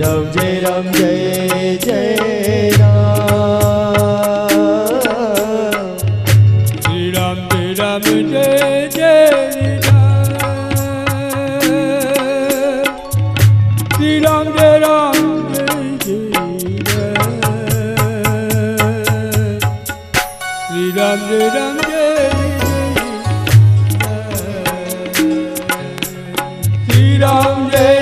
રામ જય રામ જય રામ શ્રી રામ જય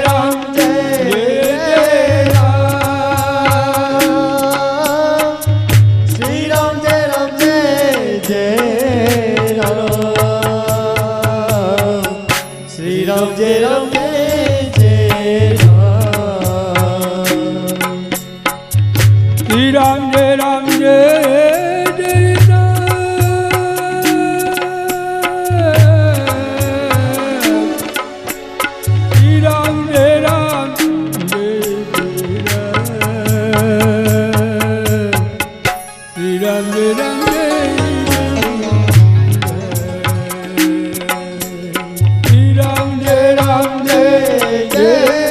શ્રી રામ જય રામ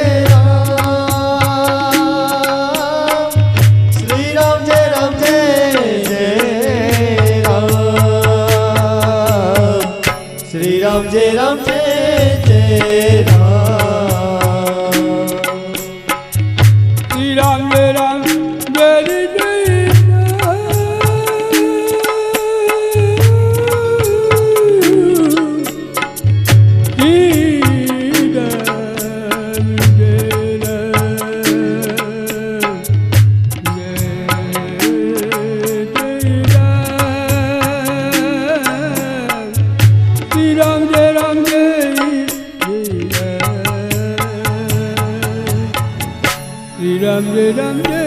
રામ જય રામ, જય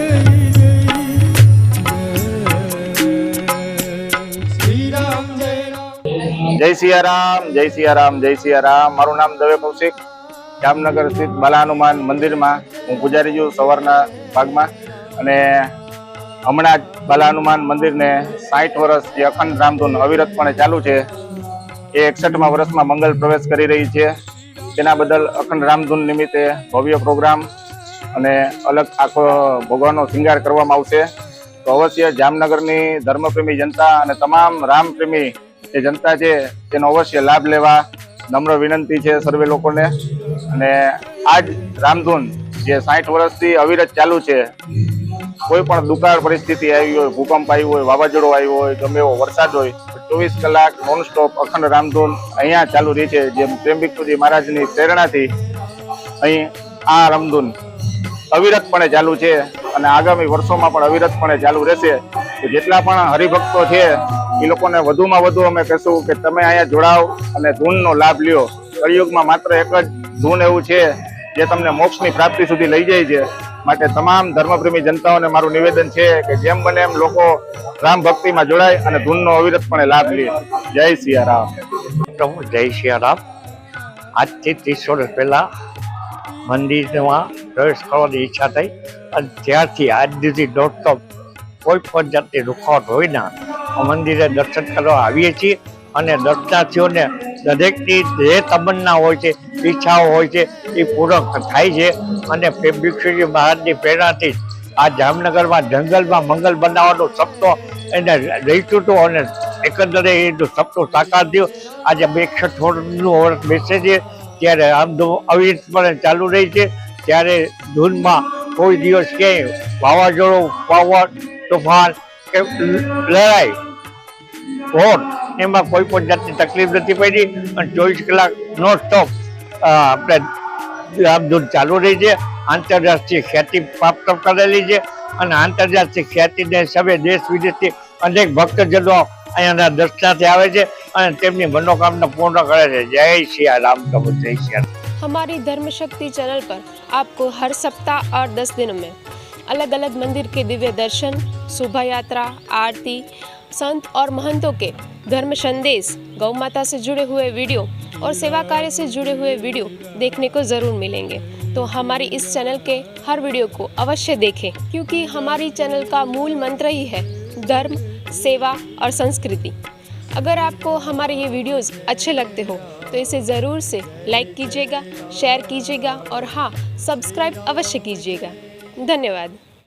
જય સિયારામ જય સિયારામ જય સિયારામ મારું નામ દવે કૌશિક. જામનગર સ્થિત બાલા હનુમાન મંદિરમાં હું પૂજારી છું સવારના ભાગમાં. અને હમણાં જ બાલા હનુમાન મંદિરને સાઠ વર્ષ જે અખંડ રામધૂન અવિરતપણે ચાલુ છે, એ એકસઠમાં વર્ષમાં મંગલ પ્રવેશ કરી રહી છે. તેના બદલ અખંડ રામધૂન નિમિત્તે ભવ્ય પ્રોગ્રામ અને અલગ આખો ભગવાનનો શૃંગાર કરવામાં આવશે. તો અવશ્ય જામનગરની ધર્મપ્રેમી જનતા અને તમામ રામપ્રેમી જે જનતા છે, તેનો અવશ્ય લાભ લેવા નમ્ર વિનંતી છે સર્વે લોકોને. અને આજ રામધૂન જે સાઠ વર્ષથી અવિરત ચાલુ છે, કોઈ પણ દુકાળ પરિસ્થિતિ આવી હોય, ભૂકંપ આવ્યો હોય, વાવાઝોડું આવ્યું હોય, ગમે એવો વરસાદ હોય ચોવીસ કલાક નોન સ્ટોપ અખંડ રામધૂન અહીંયા ચાલુ રહી છે. જેમ પ્રેમભિક્ષુજી મહારાજની પ્રેરણાથી અહીં આ રામધૂન અવિરતપણે ચાલુ છે અને આગામી વર્ષોમાં પણ અવિરતપણે ચાલુ રહેશે. તો જેટલા પણ હરિભક્તો છે, એ લોકોને વધુમાં વધુ અમે કહેશું કે તમે અહીંયા જોડાઓ અને ધૂનનો લાભ લ્યો. કળિયુગમાં માત્ર એક જ ધૂન એવું છે જે તમને મોક્ષની પ્રાપ્તિ સુધી લઈ જાય છે. માટે તમામ ધર્મપ્રેમી જનતાઓને મારું નિવેદન છે કે જેમ બને એમ લોકો રામ ભક્તિમાં જોડાય અને ધૂનનો અવિરતપણે લાભ લે. જય સિયારામ. પ્રભુ જય સિયારામ. આજથી ત્રીસ વર્ષ પહેલાં મંદિરમાં પ્રવેશ કરવાની ઈચ્છા થઈ અને ત્યારથી આજ સુધી દોડતો કોઈ પણ જાતની રૂખાવટ હોય મંદિરે દર્શન કરવા આવીએ છીએ અને દર્શનાર્થીઓને દરેકની જે તમન્ના હોય છે, ઈચ્છાઓ હોય છે, એ પૂર્ણ થાય છે અને ભિક્ષુજી મહારાજની પ્રેરણાથી આ જામનગરમાં જંગલમાં મંગલ બનાવવાનો સપનો એને રહીતું હતું અને એકંદરે એનું સપનું સાકાર થયું. આજે બે છોડનું વર્ષ બેસે છે, ત્યારે આમ ધૂન અવિરતપણે ચાલુ રહી છે. ત્યારે ધૂનમાં કોઈ દિવસ ક્યાંય વાવાઝોડું, પવન, તોફાન કે લડાઈ હોટ એમાં કોઈ પણ જાતની તકલીફ નથી પડી અને ચોવીસ કલાક નો સ્ટોપ આપણે રામધૂન ચાલુ રહી છે આંતરરાષ્ટ્રીય ખ્યાતિ પ્રાપ્ત કરેલી છે અને આંતરરાષ્ટ્રીય ખ્યાતિને સભે દેશ વિદેશથી અનેક ભક્તજનો અહીંયાના દર્શનાર્થે આવે છે અને તેમની મનોકામના પૂર્ણ કરે છે જય સિયા રામ, પ્રભુ, જય રામ. हमारी धर्म शक्ति चैनल पर आपको हर सप्ताह और दस दिन में अलग अलग मंदिर के दिव्य दर्शन, शोभा यात्रा, आरती, संत और महंतों के धर्म संदेश, गौ माता से जुड़े हुए वीडियो और सेवा कार्य से जुड़े हुए वीडियो देखने को ज़रूर मिलेंगे। तो हमारी इस चैनल के हर वीडियो को अवश्य देखें, क्योंकि हमारी चैनल का मूल मंत्र ही है, धर्म, सेवा और संस्कृति। अगर आपको हमारे ये वीडियोस अच्छे लगते हो तो इसे ज़रूर से लाइक कीजिएगा शेयर कीजिएगा और हाँ सब्सक्राइब अवश्य कीजिएगा धन्यवाद